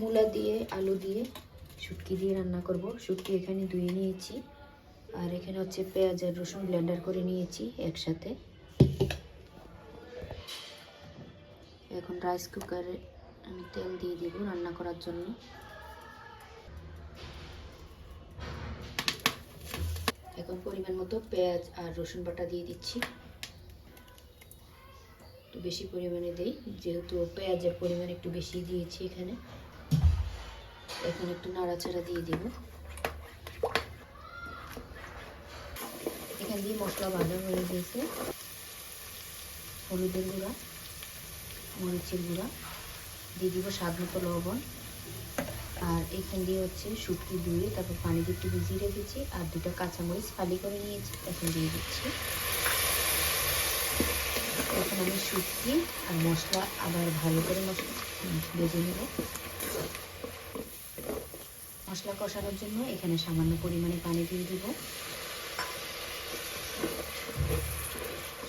মূলা দিয়ে, আলু দিয়ে শুটকি দিয়ে রান্না করব। শুটকি এখানে ধুয়ে নিয়েছি। আর এখানে হচ্ছে পেঁয়াজ আর রসুন ব্লেন্ডার করে নিয়েছি একসাথে। এখন রাইস কুকারে আমি তেল দিয়ে দিব রান্না করার জন্য। এখন পরিমাণ মতো পেঁয়াজ আর রসুন বাটা দিয়ে দিচ্ছি। একটু বেশি পরিমাণে দেই, যেহেতু পেঁয়াজের পরিমাণ একটু বেশি দিয়েছি এখানে। এখন একটু নাড়াচাড়া দিয়ে দিব। এখান দিয়ে মশলা ভাজা হয়ে গেছে। হলুদের গুঁড়া, মরিচের গুঁড়া, দিয়ে দিব স্বাদ মতো লবণ। আর এখান দিয়ে হচ্ছে শুটকি ধুয়ে তারপর পানি দিয়ে একটু ভিজিয়ে রেখেছি। আর দুটো কাঁচামরিচ ফালি করে নিয়েছি, এখন দিয়ে দিচ্ছি। এখন আমি শুটকি আর মশলা আবার ভালো করে মশলা ভেজে নেব। মশলা কষানোর জন্য এখানে সামান্য পরিমাণে পানি দিয়ে দিব।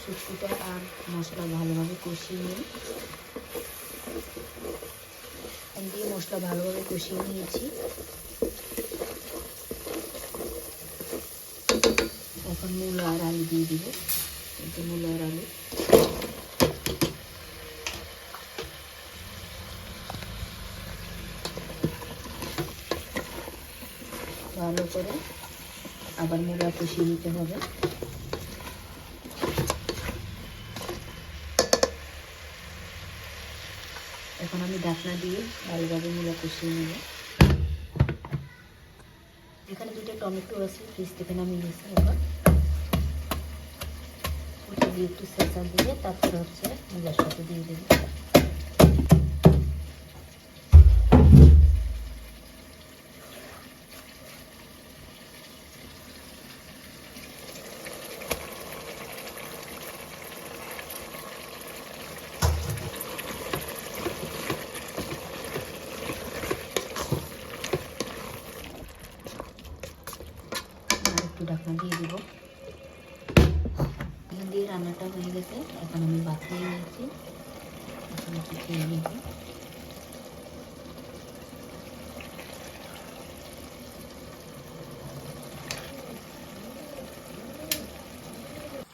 শুটকিটা আর মশলা ভালোভাবে কষিয়ে নিই দিয়ে মশলা ভালোভাবে কষিয়ে নিয়েছি। এখন মূলা আর আলু দিয়ে দিব। মূলা আর আলু। ভালো করে আবার মূলা কষিয়ে নিতে হবে। এখন আমি ঢাকনা দিয়ে ভালোভাবে মূলা কষিয়ে নেব। এখানে দুটো টমেটো আছে, ফ্রিজ থেকে নামিয়ে নিয়েছি এবার। ওটা দিয়ে একটু চেঁচা দিয়ে তারপরে হচ্ছে মূলার সাথে দিয়ে দেবো আর একটু ঢাকনা দিয়ে দিব। এখান দিয়ে রান্নাটা হয়ে গেছে, এখন আমি নিয়ে নিয়েছি। এখন একটু খেয়ে নিব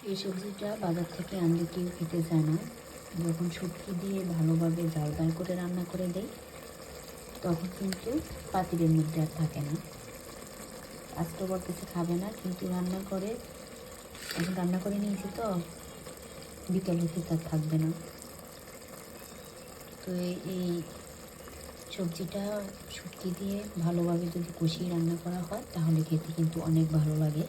এই সবজিটা বাজার থেকে আনলে কেউ খেতে চায় না। যখন শুটকি দিয়ে ভালোভাবে জাল জাল করে রান্না করে দেয়, তখন কিন্তু পাতিলের মধ্যে আর থাকে না। আজকে কিছু খাবে না, কিন্তু রান্না করে, এখন রান্না করে নিয়েছি তো, বিকেল হচ্ছে তার থাকবে না। তো এই সবজিটা শুটকি দিয়ে ভালোভাবে যদি কষিয়ে রান্না করা হয়, তাহলে খেতে কিন্তু অনেক ভালো লাগে।